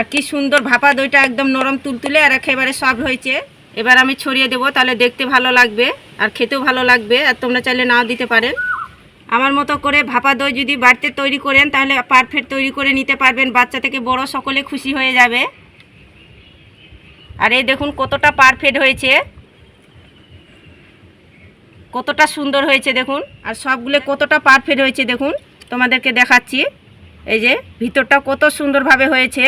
আর কি সুন্দর ভাপা দইটা একদম নরম তুলতুলে আর একেবারে সফট হয়েছে। এবার আমি ছড়িয়ে দেবো, তাহলে দেখতে ভালো লাগবে আর খেতেও ভালো লাগবে আর তোমরা চাইলে নাও দিতে পারেন। আমার মতো করে ভাপা দই যদি বাড়িতে তৈরি করেন, তাহলে পারফেক্ট তৈরি করে নিতে পারবেন, বাচ্চা থেকে বড় সকলে খুশি হয়ে যাবে। আর এই দেখুন কতটা পারফেক্ট হয়েছে। কতটা সুন্দর হয়েছে দেখুন, আর সবগুলো কতটা পারফেক্ট হয়েছে দেখুন, তোমাদেরকে দেখাচ্ছি। এই যে ভিতরটা কত সুন্দরভাবে হয়েছে।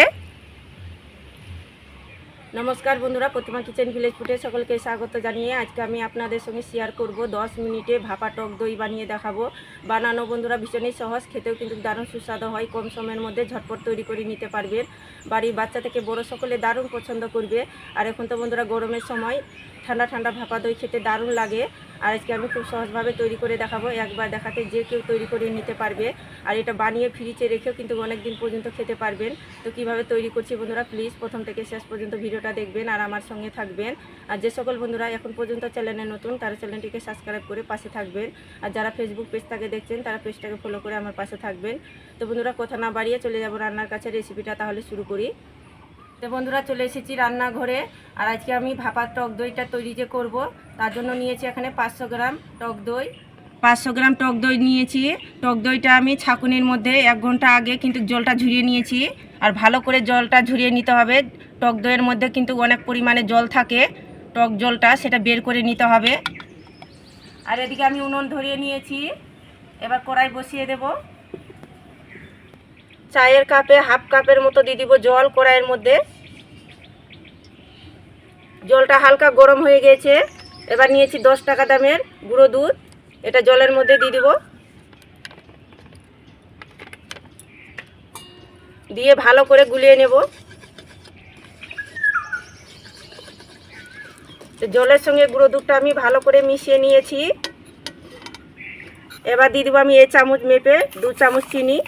নমস্কার বন্ধুরা, প্রতিমা কিচেন ভিলেজ ফুটে সকলকে স্বাগত জানিয়ে আজকে আমি আপনাদের সঙ্গে শেয়ার করব। 10 মিনিটে ভাপা টক দই বানিয়ে দেখাবো। বানানো বন্ধুরা ভীষণই সহজ, খেতেও কিন্তু দারুণ সুস্বাদু হয়। কম সময়ের মধ্যে ঝটপট তৈরি করে নিতে পারবেন। বাড়ির বাচ্চা থেকে বড় সকলে দারুণ পছন্দ করবে। আর এখন তো বন্ধুরা গরমের সময়, ঠান্ডা ঠান্ডা ভাপা দই খেতে দারুণ লাগে। আর আজকে আমি খুব সহজভাবে তৈরি করে দেখাবো। একবার দেখাতে যে কেউ তৈরি করে নিতে পারবে। আর এটা বানিয়ে ফ্রিজে রেখেও কিন্তু অনেক দিন পর্যন্ত খেতে পারবেন। তো কীভাবে তৈরি করছি বন্ধুরা, প্লিজ প্রথম থেকে শেষ পর্যন্ত ভিডিওটা দেখবেন আর আমার সঙ্গে থাকবেন। আর যে সকল বন্ধুরা এখন পর্যন্ত চ্যানেলে নতুন, তারা চ্যানেলটিকে সাবস্ক্রাইব করে পাশে থাকবেন। আর যারা ফেসবুক পেজটাকে দেখছেন, তারা পেজটাকে ফলো করে আমার পাশে থাকবেন। তো বন্ধুরা, কথা না বাড়িয়ে চলে যাব রান্নার কাছে রেসিপিটা তাহলে শুরু করি। তো বন্ধুরা চলে এসেছি রান্নাঘরে। আর আজকে আমি ভাপার টক দইটা তৈরি যে করব, তার জন্য নিয়েছি এখানে পাঁচশো গ্রাম টক দই। পাঁচশো গ্রাম টক দই নিয়েছি। টক দইটা আমি ছাকুনির মধ্যে এক ঘণ্টা আগে কিন্তু জলটা ঝুরিয়ে নিয়েছি। আর ভালো করে জলটা ঝুরিয়ে নিতে হবে। টক দইয়ের মধ্যে কিন্তু অনেক পরিমাণে জল থাকে। টক জলটা সেটা বের করে নিতে হবে। আর এদিকে আমি উনুন ধরিয়ে নিয়েছি। এবার কড়াই বসিয়ে দেব। চায়ের কাপে, হাফ কাপের মতো দিয়ে দিব জল কড়াইয়ের মধ্যে। জলটা হালকা গরম হয়ে গেছে। এবার নিয়েছি দশ টাকা দামের গুঁড়ো দুধ। এটা জলের মধ্যে দিয়ে দিব। দিয়ে ভালো করে গুলিয়ে নেব। জলের সঙ্গে গুঁড়ো দুধটা আমি ভালো করে মিশিয়ে নিয়েছি। এবার দিয়ে দেবো আমি এ চামচ মেপে দু চামচ চিনি।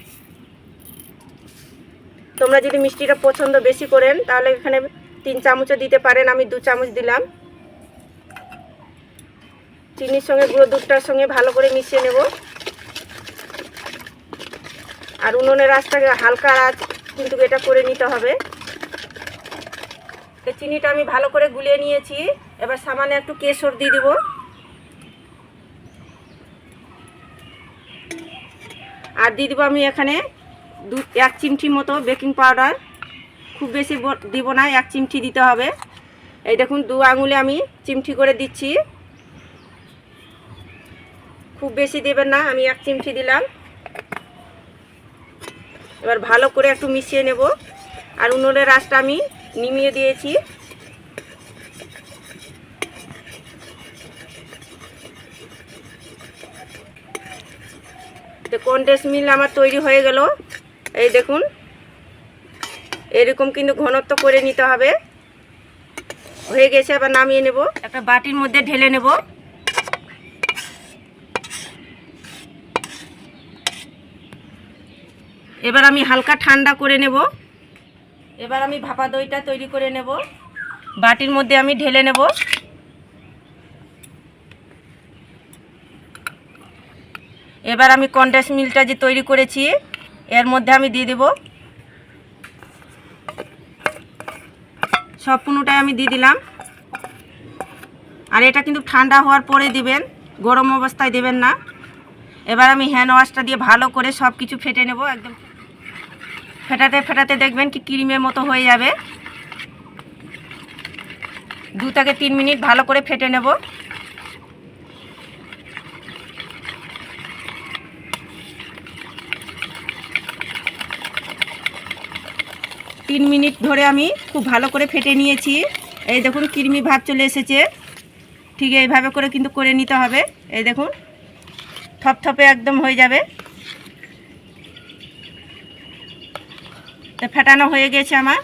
তোমরা যদি মিষ্টিটা পছন্দ বেশি করেন, তাহলে এখানে তিন চামচও দিতে পারেন, আমি দু চামচ দিলাম। চিনির সঙ্গে গুঁড়ো দুধটার সঙ্গে ভালো করে মিশিয়ে নেব। আর উনুনের আঁচটাকে হালকা আঁচ, কিন্তু এটা করে নিতে হবে। চিনিটা আমি ভালো করে গুলিয়ে নিয়েছি। এবার সামান্য একটু কেশর দিয়ে দিব। আর দিয়ে দিব আমি এখানে দু এক চিমটি মতো বেকিং পাউডার। খুব বেশি দিব না, এক চিমটি দিতে হবে। এই দেখুন, দু আঙুলে আমি চিমটি করে দিচ্ছি। খুব বেশি দেবেন না, আমি এক চিমটি দিলাম। এবার ভালো করে একটু মিশিয়ে নেব। আর উনুনের রাসটা আমি নিমিয়ে দিয়েছি। কন্ডেন্স মিল আমার তৈরি হয়ে গেল। এই দেখুন, এরকম কিন্তু ঘনত্ব করে নিতে হবে। হয়ে গেছে আবার নামিয়ে নেব। একটা বাটির মধ্যে ঢেলে নেব। এবার আমি হালকা ঠান্ডা করে নেব। এবার আমি ভাপা দইটা তৈরি করে নেব। বাটির মধ্যে আমি ঢেলে নেব। এবার আমি কন্ডেন্স মিলটা যে তৈরি করেছি এর মধ্যে আমি দিয়ে দেব। সব পুনুটাই আমি দিয়ে দিলাম। আর এটা কিন্তু ঠান্ডা হওয়ার পরে দিবেন, গরম অবস্থায় দেবেন না। এবার আমি হ্যান্ড ওয়াশটা দিয়ে ভালো করে সব কিছু ফেটে নেব, একদম ফেটাতে ফেটাতে দেখবেন কি ক্রিমের মতো হয়ে যাবে। দু থেকে তিন মিনিট ভালো করে ফেটে নেব। তিন মিনিট ধরে আমি খুব ভালো করে ফেটে নিয়েছি। এই দেখুন, কৃমি ভাব চলে এসেছে। ঠিক এইভাবে করে কিন্তু করে নিতে হবে। এই দেখুন, থপথপে একদম হয়ে যাবে। তো ফেটানো হয়ে গেছে আমার।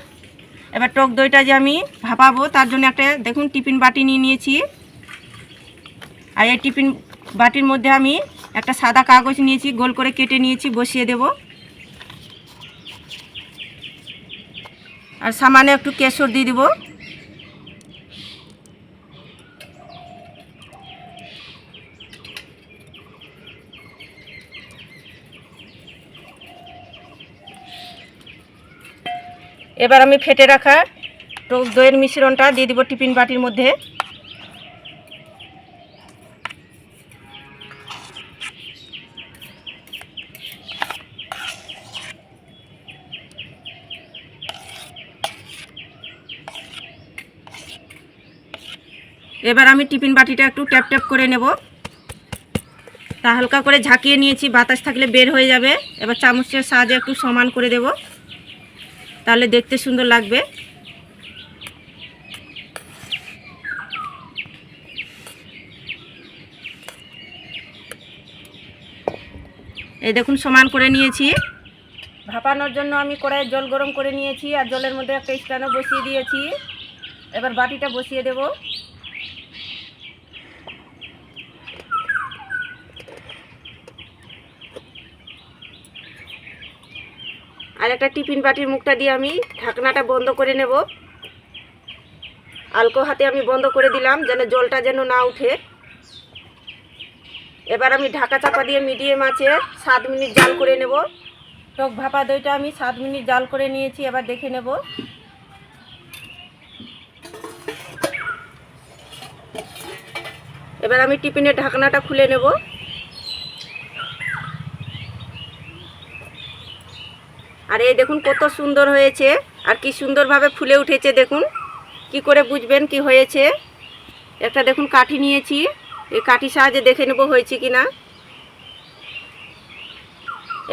এবার টক দইটা যে আমি ভাপাবো, তার জন্য একটা, দেখুন, টিফিন বাটি নিয়ে নিয়েছি। আর এই টিফিন বাটির মধ্যে আমি একটা সাদা কাগজ নিয়েছি, গোল করে কেটে নিয়েছি, বসিয়ে দেব। আর সামানে একটু কেশর দিয়ে দিব। এবার আমি ফেটে রাখা দইয়ের মিশ্রণটা দিয়ে দিব টিফিন বাটির মধ্যে। এবার আমি টিফিন বাটিটা একটু ট্যাপ ট্যাপ করে নেব। তা হালকা করে ঝাঁকিয়ে নিয়েছি, বাতাস থাকলে বের হয়ে যাবে। এবার চামচের সাহায্যে একটু সমান করে দেব। তাহলে দেখতে সুন্দর লাগবে। এই দেখুন, সমান করে নিয়েছি। ভাপানোর জন্য আমি কড়াইয়ে জল গরম করে নিয়েছি, আর জলের মধ্যে একটা স্ট্যান্ডও বসিয়ে দিয়েছি। এবার বাটিটা বসিয়ে দেব। আর একটা টিফিন বাটির মুখটা দিয়ে আমি ঢাকনাটা বন্ধ করে নেব। আলকো হাতে আমি বন্ধ করে দিলাম যেন জলটা যেন না উঠে। এবার আমি ঢাকা চাপা দিয়ে মিডিয়াম আছে সাত মিনিট জাল করে নেব। টক ভাপা দইটা আমি সাত মিনিট জাল করে নিয়েছি, এবার দেখে নেব। এবার আমি টিফিনের ঢাকনাটা খুলে নেব। আর এই দেখুন কত সুন্দর হয়েছে, আর কি সুন্দরভাবে ফুলে উঠেছে দেখুন। কি করে বুঝবেন কি হয়েছে? একটা দেখুন কাঠি নিয়েছি, এই কাঠির সাহায্যে দেখে নেব হয়েছে কি না।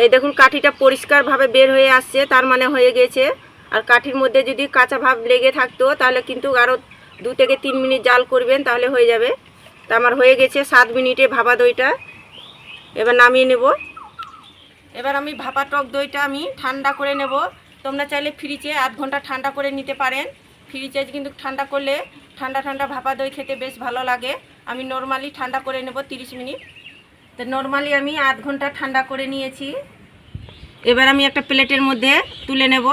এই দেখুন কাঠিটা পরিষ্কারভাবে বের হয়ে আসছে, তার মানে হয়ে গেছে। আর কাঠির মধ্যে যদি কাঁচা ভাব লেগে থাকতো, তাহলে কিন্তু আরও দু থেকে তিন মিনিট জাল করবেন, তাহলে হয়ে যাবে। তা আমার হয়ে গেছে, সাত মিনিটে ভাবা দইটা এবার নামিয়ে নেব। এবার আমি ভাপা টক দইটা আমি ঠান্ডা করে নেব। তোমরা চাইলে ফ্রিজে আধ ঘণ্টা ঠান্ডা করে নিতে পারেন। ফ্রিজে কিন্তু ঠান্ডা করলে ঠান্ডা ঠান্ডা ভাপা দই খেতে বেশ ভালো লাগে। আমি নর্মালি ঠান্ডা করে নেব তিরিশ মিনিট। তো নর্মালি আমি আধ ঘণ্টা ঠান্ডা করে নিয়েছি। এবার আমি একটা প্লেটের মধ্যে তুলে নেব।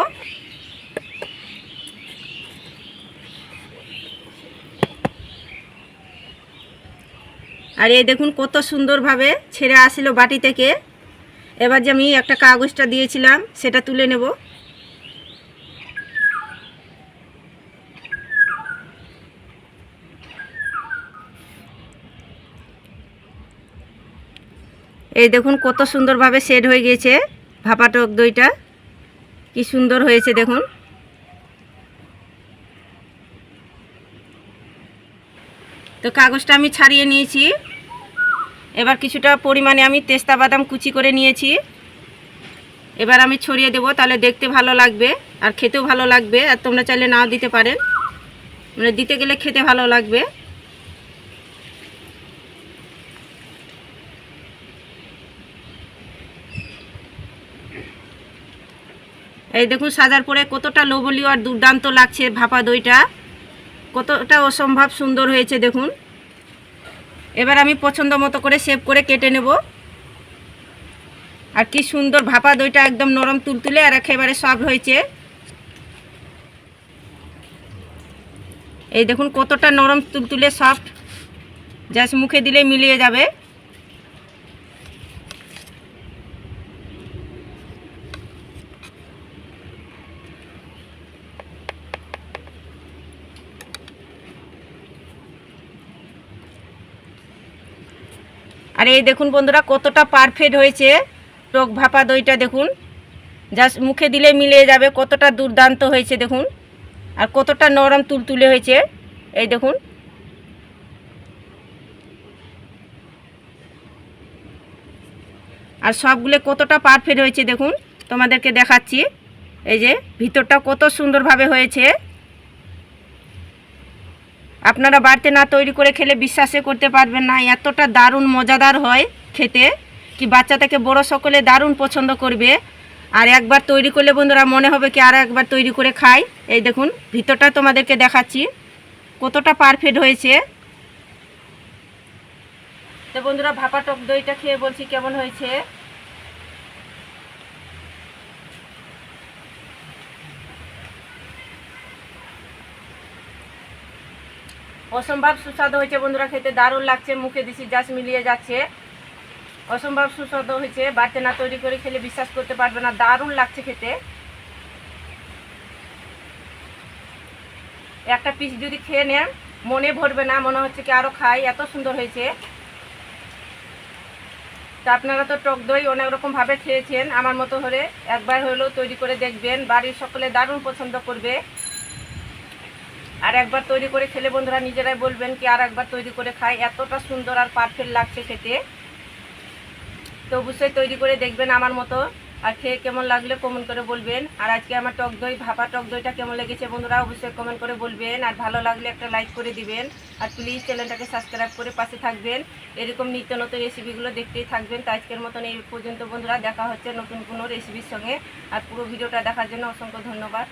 আর এই দেখুন কত সুন্দরভাবে ছেড়ে আসলো বাটি থেকে। এবার যে আমি একটা কাগজটা দিয়েছিলাম, সেটা তুলে নেব। এই দেখুন কত সুন্দরভাবে সেট হয়ে গেছে ভাপা টক দইটা। কি সুন্দর হয়েছে দেখুন। তো কাগজটা আমি ছাড়িয়ে নিয়েছি। এবার কিছুটা পরিমাণে আমি তেস্তা বাদাম কুচি করে নিয়েছি। এবার আমি ছড়িয়ে দেবো, তাহলে দেখতে ভালো লাগবে আর খেতেও ভালো লাগবে, আর তোমরা চাইলে নাও দিতে পারেন। মানে দিতে গেলে খেতে ভালো লাগবে। এই দেখুন, সাজার পরে কতটা লোবলীয় আর দুর্দান্ত লাগছে ভাপা দইটা। কতটা অসম্ভব সুন্দর হয়েছে, দেখুন। এবার আমি পছন্দ মতো করে শেপ করে কেটে নেব। আর কি সুন্দর ভাপা দইটা একদম নরম তুলতুলে আর একেবারে সফট হয়েছে। এই দেখুন কতটা নরম তুলতুলে সফট জাস্ট মুখে দিলে মিলিয়ে যাবে। আর এই দেখুন বন্ধুরা, কতটা পারফেক্ট হয়েছে। টক ভাপা দইটা দেখুন। জাস্ট মুখে দিলে মিলে যাবে, কতটা দুর্দান্ত হয়েছে দেখুন। আর কতটা নরম তুলতুলে হয়েছে, এই দেখুন। আর সবগুলো কতটা পারফেক্ট হয়েছে দেখুন, তোমাদেরকে দেখাচ্ছি। এই যে ভিতরটা কত সুন্দরভাবে হয়েছে। আপনারা বাড়িতে না তৈরি করে খেলে বিশ্বাসে করতে পারবেন না। এতটা দারুণ, মজাদার হয় খেতে কি বাচ্চা থেকে বড় সকলে দারুণ পছন্দ করবে। আর একবার তৈরি করলে বন্ধুরা মনে হবে কি আর একবার তৈরি করে খাই। এই দেখুন, ভিতরটা তোমাদেরকে দেখাচ্ছি। কতটা পারফেক্ট হয়েছে। তো বন্ধুরা ভাপা টক দইটা খেয়ে বলছি কেমন হয়েছে? অসম্ভব সুস্বাদু হয়েছে বন্ধুরা, খেতে দারুণ লাগছে, মুখে দিছি জাস্ট মিলিয়ে যাচ্ছে। অসম্ভব সুস্বাদু হয়েছে বাড়িতে না তৈরি করে খেলে বিশ্বাস করতে পারবে না, দারুণ লাগছে খেতে। একটা পিস যদি খেয়ে নেন, মনে ভরবে না, মনে হচ্ছে কি আরও খাই, এত সুন্দর হয়েছে। তা আপনারা তো টক দই অনেক রকমভাবে খেয়েছেন, আমার মতো হলে একবার হলেও তৈরি করে দেখবেন, বাড়ির সকলে দারুণ পছন্দ করবে। আর একবার তৈরি করে খেলে বন্ধুরা নিজেরাই বলবেন কি আর একবার তৈরি করে খাই। এতটা সুন্দর আর পারফেক্ট লাগছে খেতে। তো অবশ্যই তৈরি করে দেখবেন আমার মতো। আর খেয়ে কেমন লাগলে কমেন্ট করে বলবেন। আর আজকে আমার টক দই, ভাপা টক দইটা কেমন লেগেছে বন্ধুরা অবশ্যই কমেন্ট করে বলবেন। আর ভালো লাগলে একটা লাইক করে দিবেন। আর প্লিজ চ্যানেলটাকে সাবস্ক্রাইব করে পাশে থাকবেন। এরকম নিত্য নতুন রেসিপিগুলো দেখতেই থাকবেন। তো আজকের মতন এই পর্যন্ত বন্ধুরা। দেখা হচ্ছে নতুন কোনো রেসিপির সঙ্গে। আর পুরো ভিডিওটা দেখার জন্য অসংখ্য ধন্যবাদ।